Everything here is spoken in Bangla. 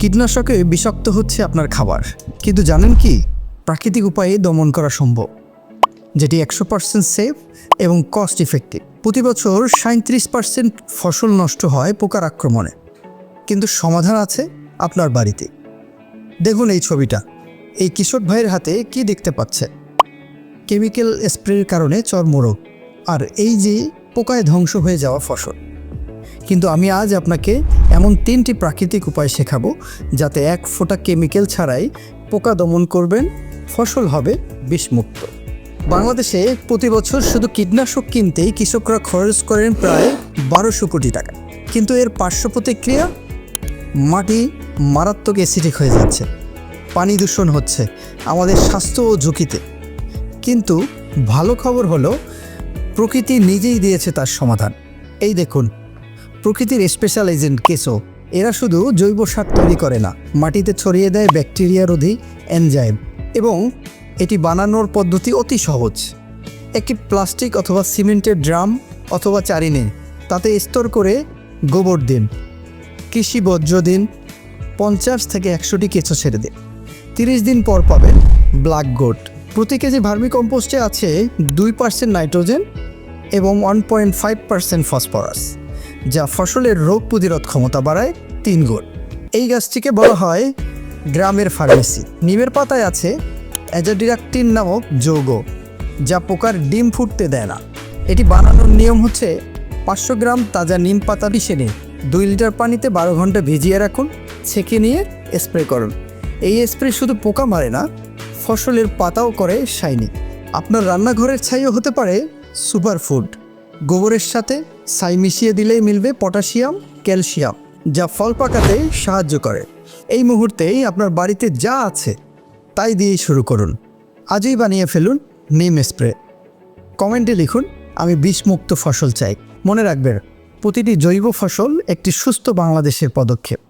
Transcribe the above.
কীটনাশকে বিষাক্ত হচ্ছে আপনার খাবার। কিন্তু জানেন কি? প্রাকৃতিক উপায়ে দমন করা সম্ভব, যেটি একশো পার্সেন্ট সেফ এবং কস্ট ইফেক্টিভ প্রতি বছর সাঁত্রিশ পার্সেন্ট ফসল নষ্ট হয় পোকার আক্রমণে। কিন্তু সমাধান আছে আপনার বাড়িতে। দেখুন এই ছবিটা। এই কিশোর ভাইয়ের হাতে কি দেখতে পাচ্ছে? কেমিক্যাল স্প্রের কারণে চর্মরোগ। আর এই যে পোকায় ধ্বংস হয়ে যাওয়া ফসল। কিন্তু আমি আজ আপনাকে এমন তিনটি প্রাকৃতিক উপায় শেখাবো যাতে এক ফোঁটা কেমিক্যাল ছাড়াই পোকা দমন করবেন, ফসল হবে বিষমুক্ত। বাংলাদেশে প্রতি বছর শুধু কীটনাশক কিনতেই কৃষকরা খরচ করেন প্রায় বারোশো কোটি টাকা। কিন্তু এর পার্শ্ব প্রতিক্রিয়া? মাটি মারাত্মক অ্যাসিডিক হয়ে যাচ্ছে, পানি দূষণ হচ্ছে, আমাদের স্বাস্থ্য ও ঝুঁকিতে। কিন্তু ভালো খবর হলো, প্রকৃতি নিজেই দিয়েছে তার সমাধান। এই দেখুন প্রকৃতির স্পেশাল এজেন্ট কেসো এরা শুধু জৈব সার তৈরি করে না, মাটিতে ছড়িয়ে দেয় ব্যাকটেরিয়া রোধী এনজাইম এবং এটি বানানোর পদ্ধতি অতি সহজ। একটি প্লাস্টিক অথবা সিমেন্টের ড্রাম অথবা চারি নিন তাতে স্তর করে গোবর দিন। কৃষি বর্জ্য দিন, পঞ্চাশ থেকে একশোটি কেঁচো ছেড়ে দিন। তিরিশ দিন পর পাবেন ব্ল্যাক গোট প্রতি কেজি ভার্মি কম্পোস্টে আছে দুই পার্সেন্ট নাইট্রোজেন এবং one point five percent phosphorus যা ফসলের রোগ প্রতিরোধ ক্ষমতা বাড়ায় তিন গুণ। এই গাছটিকে বলা হয় গ্রামের ফার্মেসি। নিমের পাতায় আছে অ্যাজাডিরাক্টিন নামক যৌগ, যা পোকার ডিম ফুটতে দেয় না। এটি বানানোর নিয়ম হচ্ছে পাঁচশো গ্রাম তাজা নিম পাতা পিষে নিন, দুই লিটার পানিতে বারো ঘণ্টা ভিজিয়ে রাখুন, ছেঁকে নিয়ে স্প্রে করুন। এই স্প্রে শুধু পোকা মারে না, ফসলের পাতাও করে শাইনি আপনার রান্নাঘরের ছাইও হতে পারে সুপার ফুড গোবরের সাথে ছাই মিশিয়ে দিলেই মিলবে পটাশিয়াম, ক্যালসিয়াম, যা ফল পাকাতে সাহায্য করে। এই মুহূর্তেই আপনার বাড়িতে যা আছে, তাই দিয়েই শুরু করুন। আজই বানিয়ে ফেলুন নিম স্প্রে। কমেন্টে লিখুন, আমি বিষমুক্ত ফসল চাই। মনে রাখবেন, প্রতিটি জৈব ফসল একটি সুস্থ বাংলাদেশের পদক্ষেপ।